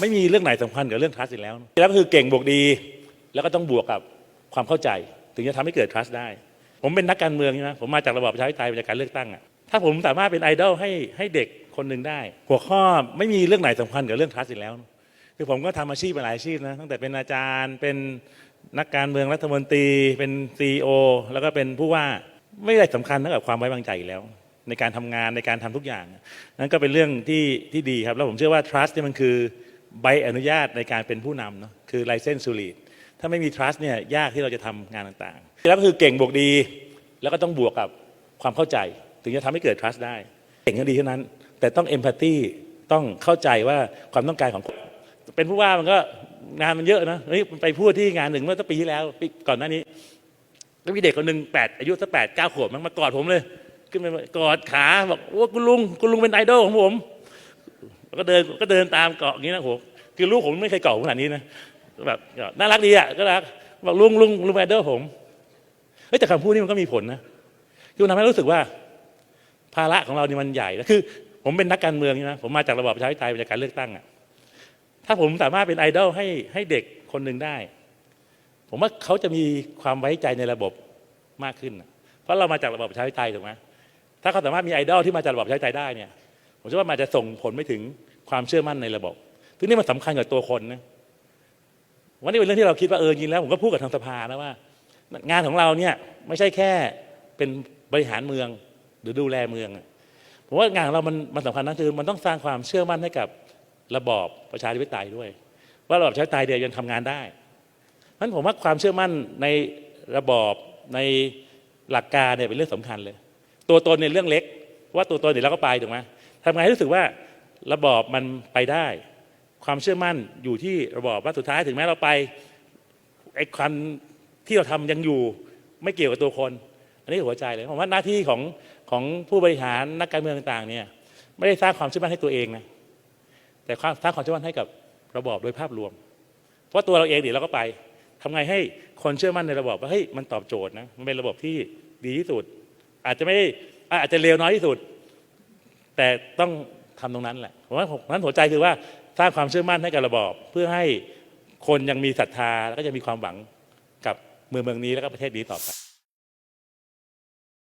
ไม่มีเรื่องไหนสำคัญกับเรื่อง trust อีกแล้วแล้วก็คือเก่งบวกดี แล้วก็ต้องบวกกับความเข้าใจ ถึงจะทำให้เกิด trust ได้ ผมเป็นนักการเมืองใช่ไหมผมมาจากระบอบประชาธิปไตยมาจากการเลือกตั้งอะถ้าผมสามารถเป็นไอดอลให้ให้เด็กคนหนึ่งได้ หัวข้อไม่มีเรื่องไหนสำคัญกับเรื่อง trust อีกแล้ว คือผมก็ทำอาชีพมาหลายอาชีพนะตั้งแต่เป็นอาจารย์เป็นนักการเมืองรัฐมนตรี เป็นซีอแล้วก็เป็นผู้ว่าไม่ได้สำคัญเท่ากับความไว้วางใจอีกแล้ว ในการทำงานในการทำทุกอย่าง นั่นก็เป็นเรื่องที่ที่ดีครับ แล้วผมเชื่อว่า trust เนี่ยมันคือ ใบอนุญาตในการเป็นผู้นำเนาะคือ license to lead ถ้าไม่มี trust เนี่ยยากที่เราจะทำงานต่างๆ แล้วก็คือเก่งบวกดี แล้วก็ต้องบวกกับความเข้าใจ ถึงจะทำให้เกิด trust ได้ เก่งก็ดีเท่านั้น แต่ต้อง empathy ต้องเข้าใจว่าความต้องการของเป็นผู้ว่ามันก็งานมันเยอะนะเฮ้ยไปพูดที่งานหนึ่งเมื่อตั้งปีที่แล้วปีก่อนหน้านี้ก็มีเด็กคนหนึ่งแปดอายุสักแปดเก้าขวบมันมากอดผมเลย ขึ้นไปกอดขาบอกโอ้คุณลุงคุณลุงเป็นไอดอลของผม ก็เดินก็เดินตามเกาะอย่างนี้นะโหคือลูกผมไม่เคยเกาะขนาดนี้นะแบบน่ารักดีอะก็รักบอกลุงลุงลุงเป็นไอดอลผมเฮ้ยแต่คำพูดนี้มันก็มีผลนะคือทำให้รู้สึกว่า ภาระของเรานี่มันใหญ่แล้วคือ ผมเป็นนักการเมืองใช่ไหมผมมาจากระบอบประชาธิปไตยมาจากการเลือกตั้งอะถ้าผมสามารถเป็นไอดอลให้ให้เด็กคนหนึ่งได้ ผมว่าเขาจะมีความไว้ใจในระบบมากขึ้น เพราะเรามาจากระบบประชาธิปไตยถูกไหมถ้าเขาสามารถมีไอดอลที่มาจากระบบประชาธิปไตยได้เนี่ย ผมเชื่อว่ามันจะส่งผลไปถึงความเชื่อมั่นในระบบซึ่งนี่มันสำคัญกับตัวคนนะวันนี้เป็นเรื่องที่เราคิดว่าเออจริงแล้วผมก็พูดกับทางสภานะว่า งานของเราเนี่ยไม่ใช่แค่เป็นบริหารเมืองหรือดูแลเมืองผมว่างานของเรามันมันสำคัญนั่นคือมันต้องสร้างความเชื่อมั่นให้กับระบอบประชาธิปไตยด้วย ว่าระบอบประชาธิปไตยเดียวยังทำงานได้เพราะฉะนั้นผมว่าความเชื่อมั่นในระบอบในหลักการเนี่ยเป็นเรื่องสำคัญเลย ตัวตนเนี่ยเรื่องเล็ก ว่าตัวตนเดี๋ยวเราก็ไปถูกไหม ทำไงให้รู้สึกว่าระบอบมันไปได้ ความเชื่อมั่นอยู่ที่ระบอบว่าสุดท้ายถึงแม้เราไปไอ้ความที่เราทำยังอยู่ไม่เกี่ยวกับตัวคน อันนี้หัวใจเลยผมว่าหน้าที่ของของผู้บริหารนักการเมืองต่างๆเนี่ยไม่ได้สร้างความเชื่อมั่นให้ตัวเองนะแต่สร้างความเชื่อมั่นให้กับระบอบโดยภาพรวม เพราะตัวเราเองเดี๋ยวเราก็ไปทำไงให้คนเชื่อมั่นในระบอบว่าเฮ้ยมันตอบโจทย์นะมันเป็นระบบที่ดีที่สุด อาจจะไม่ได้อาจจะเลวน้อยที่สุด แต่ต้องทำตรงนั้นแหละผมว่านั้นหัวใจคือว่าสร้างความเชื่อมั่นให้กับระบอบ เพื่อให้คนยังมีศรัทธาแล้วก็ยังมีความหวังกับเมืองเมืองนี้แล้วก็ประเทศนี้ต่อไป